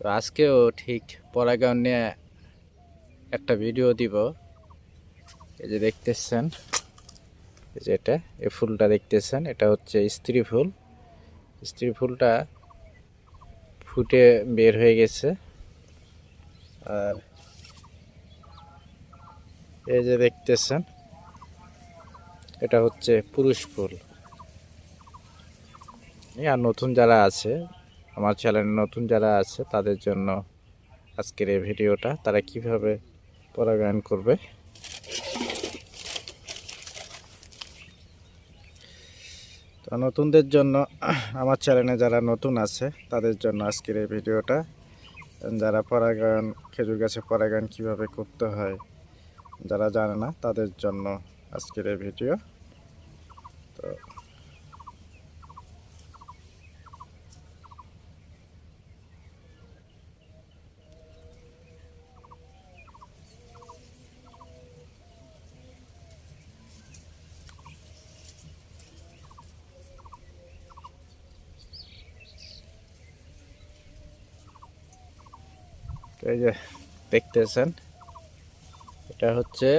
তো আজকেও ঠিক পরাগান নিয়ে একটা ভিডিও দিব। এই যে দেখতেছেন, এই যে এটা, এই ফুলটা দেখতেছেন, এটা হচ্ছে স্ত্রী ফুল। স্ত্রী ফুলটা ফুটে বের হয়ে গেছে। আর এই যে দেখতেছেন, এটা হচ্ছে পুরুষ ফুল। আর নতুন যারা আছে আমার চ্যানেলে নতুন যারা আছে, তাদের জন্য আজকের এই ভিডিওটা, তারা কীভাবে পরাগায়ন করবে? তো নতুনদের জন্য আমার চ্যানেলে যারা নতুন আছে, তাদের জন্য আজকের এই ভিডিওটা। যারা পরাগায়ন, খেজুর গাছে পরাগায়ন কীভাবে করতে হয়, যারা জানে না, তাদের জন্য আজকের এই ভিডিও। তো এই যে দেখতেছেন, এটা হচ্ছে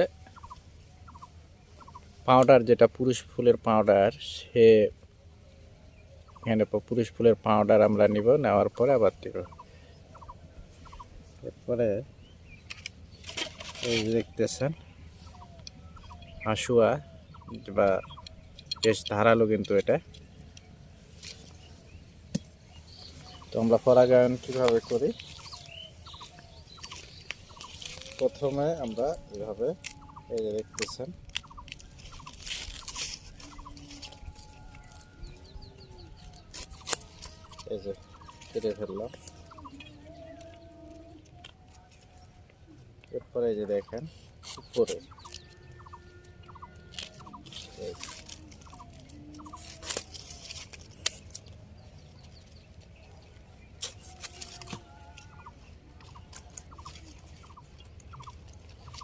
পাউডার যেটা পুরুষ ফুলের পাউডার সে এখানে পুরুষ ফুলের পাউডার আমরা নিব, নেওয়ার পরে আবার দিব। এরপরে এই যে দেখতেছেন, হাসুয়া বা বেশ ধারালো কিন্তু এটা। তো আমরা পরাগায়ন কীভাবে করি? প্রথমে আমরা এভাবে এই যে দেখতেছেন। এই যে কেটে ফেললাম। এরপরে যে দেখেন উপরে।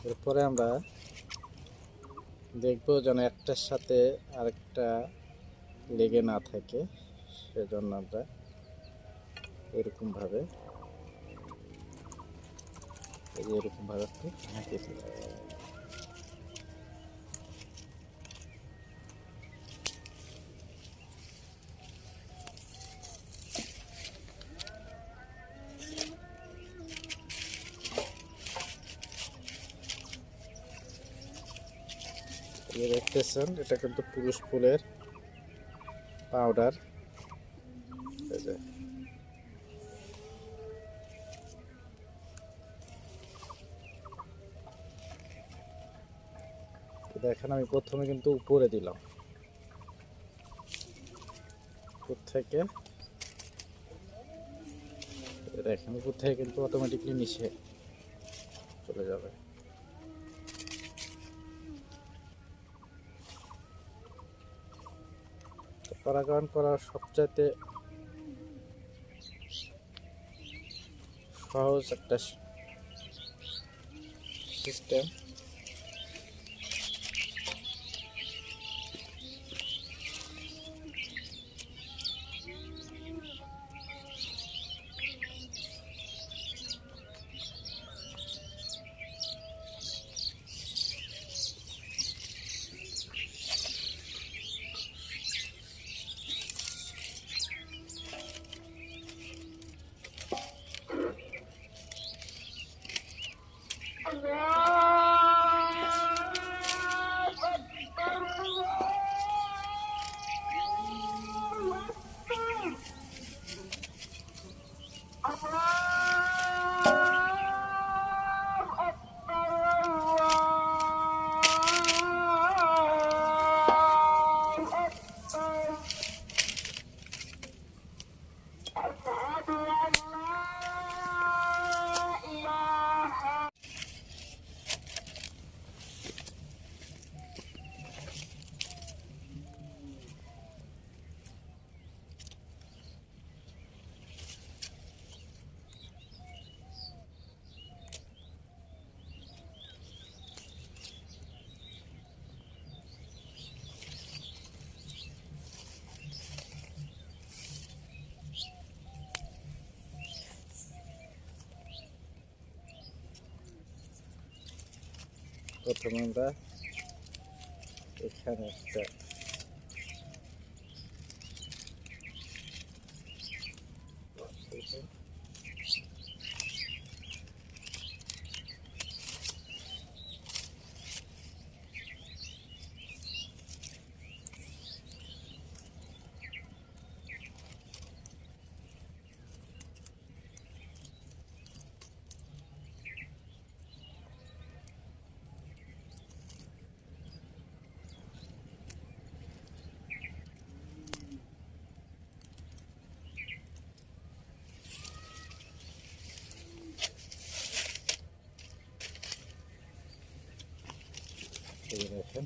এরপরে আমরা দেখব যেন একটার সাথে আরেকটা লেগে না থাকে, সেজন্য আমরা এরকমভাবে এরকমভাবে একটু ঢেকে দিই। দেখতেছেন এটা কিন্তু পুরুষ ফুলের পাউডার দেখেন আমি প্রথমে কিন্তু উপরে দিলাম। উপর থেকে। দেখেন উপর থেকে কিন্তু অটোমেটিকলি নিচে চলে যাবে। পরাগায়ন করার সবচাইতে সহজ একটা সিস্টেম প্রথমে আমরা এখানে একটা এই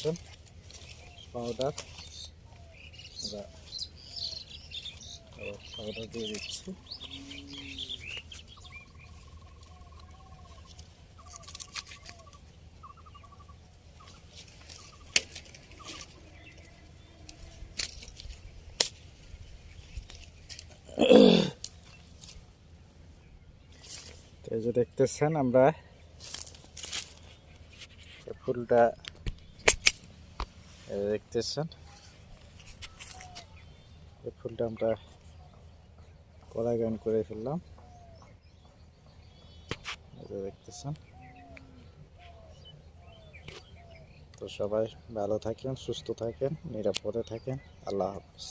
এই পাউডার পাউডার দিয়ে দিচ্ছি এই যে দেখতেছেন আমরা ফুলটা দেখতেছেন? এই ফুলটা আমরা পরাগায়ন করে ফেললাম। দেখতেছেন? তো সবাই ভালো থাকেন, সুস্থ থাকেন, নিরাপদে থাকেন। আল্লাহ হাফিজ।